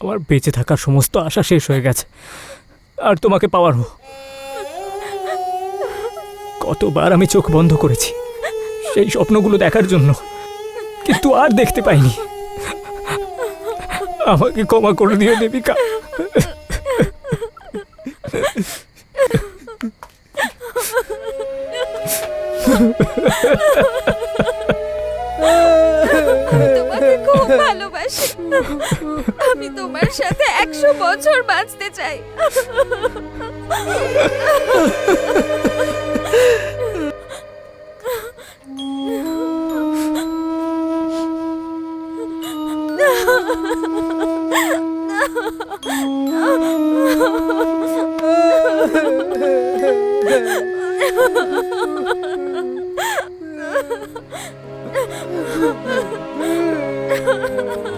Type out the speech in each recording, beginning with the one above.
আমার বেঁচে থাকার সমস্ত আশা শেষ হয়ে গেছে। আর তোমাকে পাওয়ারও কতবার আমি চোখ বন্ধ করেছি সেই স্বপ্নগুলো দেখার জন্য, কিন্তু আর দেখতে পাইনি। আমাকে ক্ষমা করে দিও, দেবিকা। তোমাকে সাথে একশো বছর বাঁচতে চাই। দাদা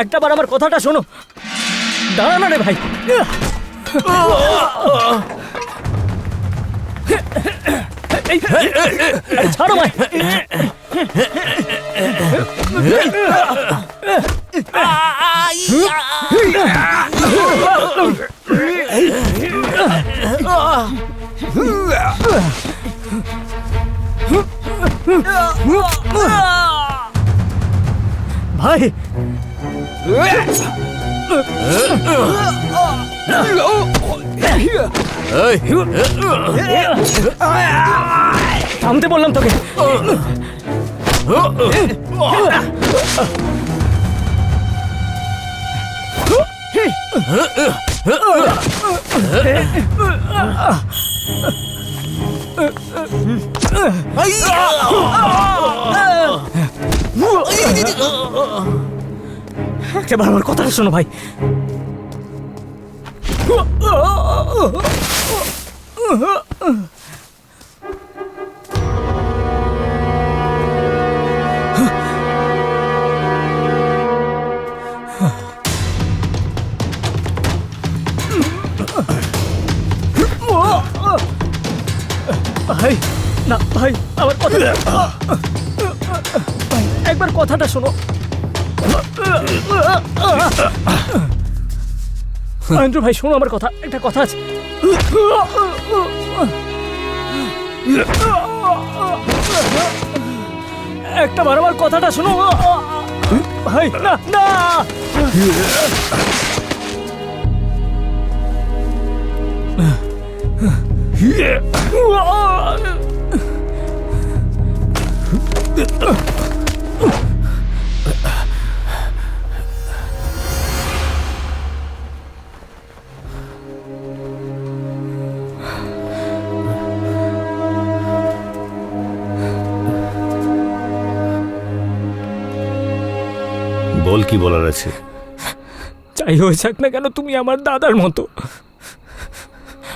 একটা বার আমার কথাটা শোনো। দাঁড়া না রে ভাই। ছাড়ো ভাই। থামতে বললাম তোকে। একেবার আমার কথাটা শোনো ভাই। ভাই না ভাই আমার কথা ভাই একবার কথাটা শোনো আন্দ্রু ভাই শোনো আমার কথা একটা কথা আছে একটা বার আমার কথাটা শোনো। ভাই না না। বল বলার আছে। যাই হয়ে যাক না কেন তুমি আমার দাদার মতো।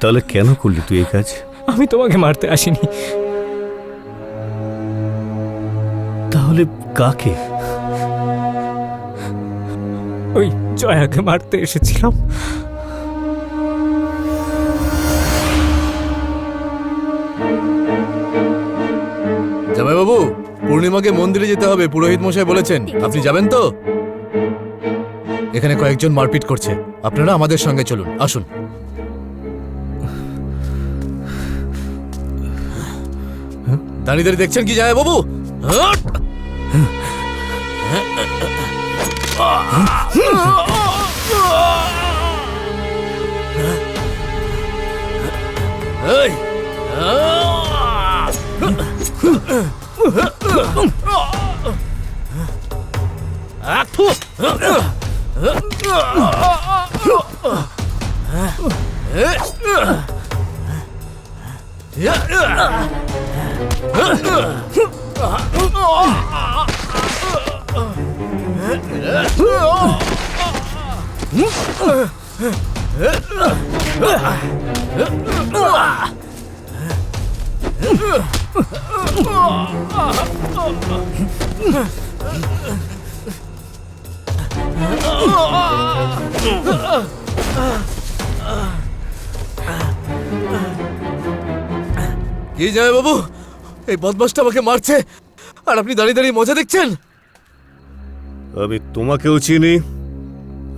তাহলে কেন করলি তুই এই কাজ? আমি তোমাকে মারতে আসিনি। তাহলে কাকে? ওই জয়াকে মারতে এসেছিলাম। জামাইবাবু পূর্ণিমাকে মন্দিরে যেতে হবে পুরোহিত মশাই বলেছেন। আপনি যাবেন তো? এখানে কয়েকজন মারপিট করছে। আপনারা আমাদের সঙ্গে চলুন, আসুন। দাঁড়িয়ে দাঁড়িয়ে দেখছেন কি যায় বাবু? এই Ugh! কি যায় বাবু? এই বদমাসটা আমাকে মারছে। আর আপনি দাঁড়িয়ে দাঁড়িয়ে মজা দেখছেন? আমি তোমাকেও চিনি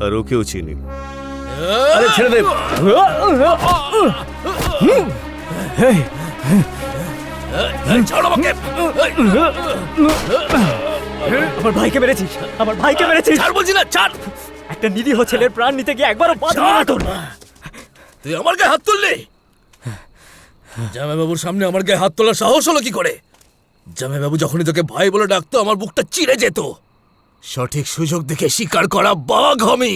আর ওকেও চিনি। আরে ছেড়ে দে। ছাড়ো আমাকে আমার ভাইকে মেরেছিস? আমার ভাইকে মেরেছিস? ছাড় বলছি না ছাড়! একটা নিরীহ ছেলের প্রাণ নিতে গিয়ে একবারও বাঁচবে না তোর তুই আমার গায়ে হাত তুললি? জামাইবাবুর সামনে আমার গায়ে হাত তোলার সাহস হলো কি করে? জামাইবাবু যখনই তোকে ভাই বলে ডাকতো আমার বুকটা চিড়ে যেত। সঠিক সুযোগ দেখে স্বীকার করা বাঘ আমি।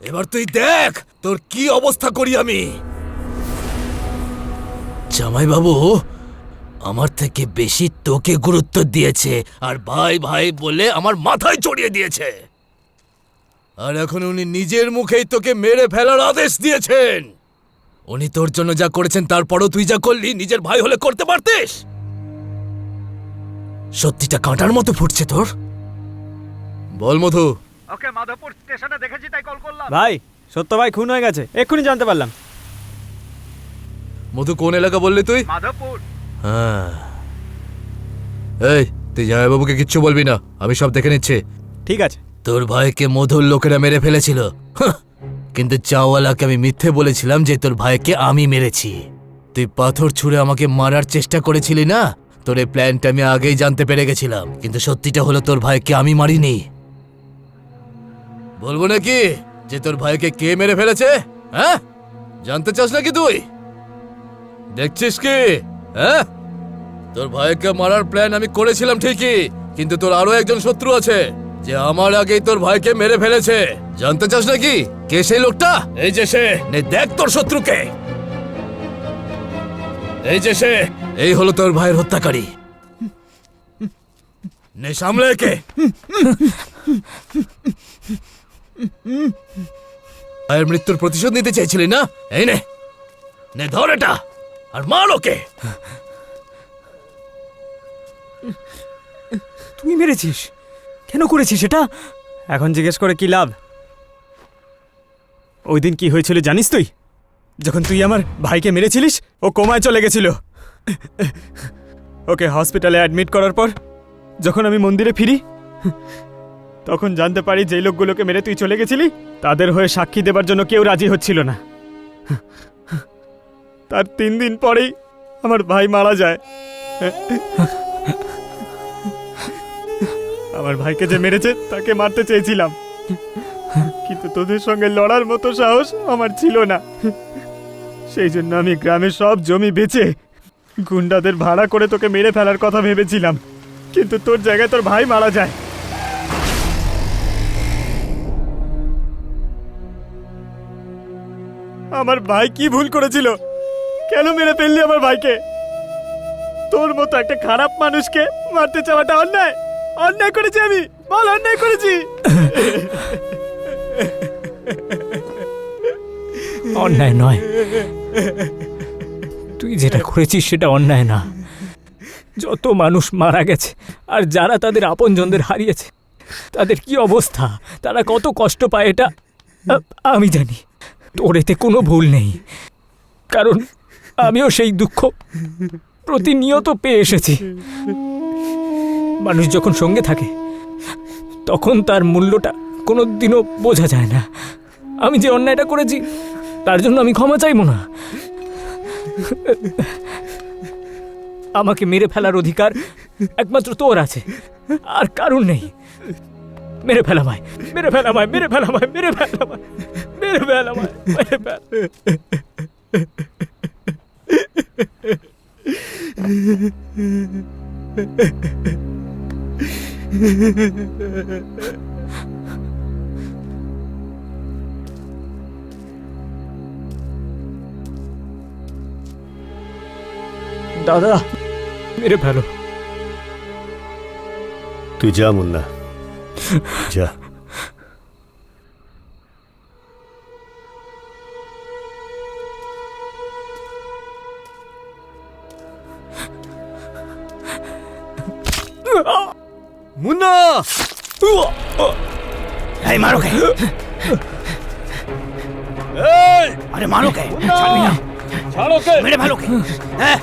এবার তুই দেখ তোর কি অবস্থা করি আমি। জামাইবাবু আমার থেকে বেশি তোকে গুরুত্ব দিয়েছে আর ভাই ভাই বলে আমার মাথায় চড়িয়ে দিয়েছে। আর এখন উনি নিজের মুখেই তোকে মেরে ফেলার আদেশ দিয়েছেন। উনি তোর জন্য যা করেছেন তারপরও তুই যা করলি নিজের ভাই হলে করতে পারতিস? সত্যিটা কাঁটার মতো ফুটছে তোর? বল মধু। ওকে মাধবপুর স্টেশনে দেখেছি তাই কল করলাম। ভাই সত্য ভাই খুন হয়ে গেছে। এক্ষুনি জানতে পারলাম। মধু কোন এলাকা বললি তুই? মাধবপুর। হ্যাঁ। এই তুই জামাইবাবুকে কিচ্ছু বলবি না আমি সব দেখে নিচ্ছি। ঠিক আছে। তোর ভাইকে মধুর লোকেরা মেরে ফেলেছিল। কিন্তু চাওয়ালাকে আমি মিথ্যে বলেছিলাম যে তোর ভাইকে আমি মেরেছি। তুই পাথর ছুঁড়ে আমাকে মারার চেষ্টা করেছিলি না? তোর এই প্ল্যানটা আমি আগেই জানতে পেরে গেছিলাম কিন্তু সত্যিটা হলো তোর ভাইকে আমি মারিনি। বলব নাকি যে তোর ভাইকে কে মেরে ফেলেছে? হ্যাঁ? জানতে চাস নাকি তুই? দেখছিস কি? হ্যাঁ? তোর ভাইকে মারার প্ল্যান আমি করেছিলাম ঠিকই কিন্তু তোর আরও একজন শত্রু আছে যে আমার আগেই তোর ভাইকে মেরে ফেলেছে। জানতে চাস নাকি কে সেই লোকটা? এই যে সে। নে দেখ তোর শত্রুকে। এই যে সে। এই হলো তোর ভাইয়ের হত্যাকারী। নে সামলে একে। ভাইয়ের মৃত্যুর প্রতিশোধ নিতে চাইছিলি না? এই নে। নে ধর এটা। আর মার ওকে তুই মেরেছিস? কেন করেছিস এটা? এখন জিজ্ঞেস করে কি লাভ? ওই দিন কি হয়েছিল জানিস তুই? যখন তুই আমার ভাইকে মেরেছিলিস, ও কোমায় চলে গেছিল। ওকে হসপিটালে অ্যাডমিট করার পর, যখন আমি মন্দিরে ফিরি, তখন জানতে পারি যেই লোকগুলোকে মেরে তুই চলে গেছিলি, তাদের হয়ে সাক্ষী দেবার জন্য কেউ রাজি হচ্ছিল না। তার তিন দিন পরেই আমার ভাই মারা যায়। আমার ভাইকে যে মেরেছে, তাকে মারতে চেয়েছিলাম। কিন্তু তোদের সঙ্গে লড়ার মতো সাহস আমার ছিল না। সেই জন্য আমি গ্রামের সব জমি বেচে, গুন্ডাদের ভাড়া করে তোকে মেরে ফেলার কথা ভেবেছিলাম। কিন্তু তোর জায়গায় তোর ভাই মারা যায়। আমার ভাই কি ভুল করেছিল? কেন মেরে ফেললি আমার ভাইকে? তোর মতো একটা খারাপ মানুষকে মারতে চাওয়াটা অন্যায়। অন্যায় করেছি আমি। বল, অন্যায় করেছি। অন্যায় নয়। তুই যেটা করেছিস সেটা অন্যায় না। যত মানুষ মারা গেছে আর যারা তাদের আপনজনদের হারিয়েছে, তাদের কি অবস্থা? তারা কত কষ্ট পায় এটা আমি জানি। তোর এতে কোনো ভুল নেই। কারণ আমিও সেই দুঃখ প্রতিনিয়ত পেয়ে এসেছি। মানুষ যখন সঙ্গে থাকে, তখন তার মূল্যটা কোনো দিনও বোঝা যায় না। আমি যে অন্যায়টা করেছি, তার জন্য আমি ক্ষমা চাইব না। আমাকে মেরে ফেলার অধিকার একমাত্র তোর আছে, আর কারণ নেই। মেরে ফেলা ভাই মেরে ফেলা ভাই মেরে ফেলা ভাই মেরে ফেলা ভাই মেরে ফেলা ভাই মেরে ফেলা দাদা মেরে ফেলো তুই যা মুন্না যা মুন্না এই মারো কে আরে মারো কে ছাড়বি না মেরে ভালো কে হ্যাঁ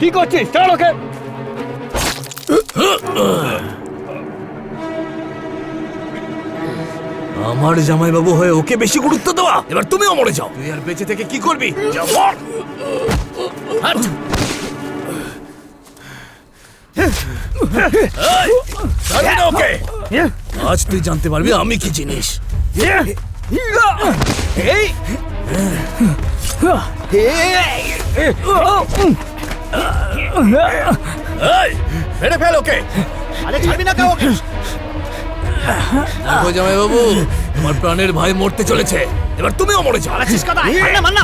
কি করছিস ছাড় ওকে আমার জামাইবাবু হয়ে ওকে বেশি গুরুত্ব দেওয়া এবার তুমিও মরে যাও তুই আর বেঁচে থেকে কি করবি যা মর। হাট। এই, ছাড়বি না ওকে আজ তুই জানতে পারবি আমি কি জিনিস এই, মেরে ফেল ওকে আরে ছাড়বি না কেউ দেখো জামাইবাবু আমার প্রাণের ভাই মরতে চলেছে এবার তুমিও মরে যাও আছিস কথা মার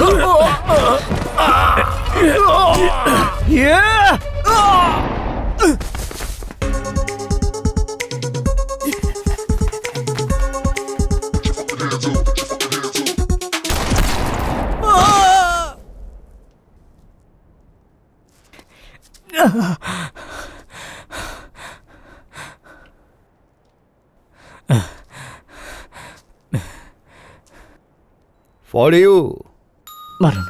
না মার না ফর ইউ মারুন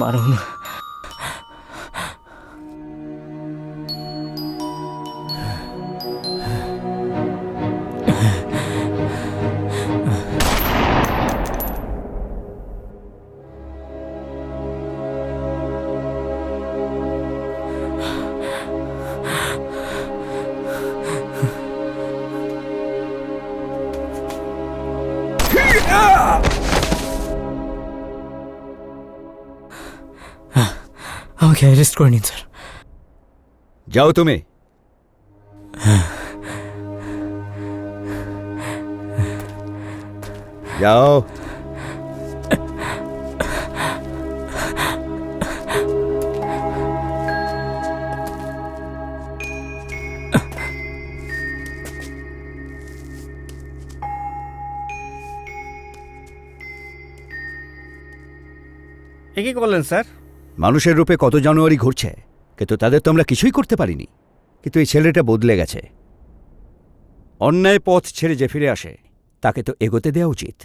মারুন আমাকে অ্যারেস্ট করে নিন স্যার। যাও তুমি। যাও। এ কি করলেন স্যার? মানুষের রূপে কত জানুয়ারি ঘুরছে, কিন্তু তাদের তো আমরা কিছুই করতে পারিনি। কিন্তু এই ছেলেটা বদলে গেছে। অন্যায় পথ ছেড়ে যে ফিরে আসে, তাকে তো এগোতে দেওয়া উচিত।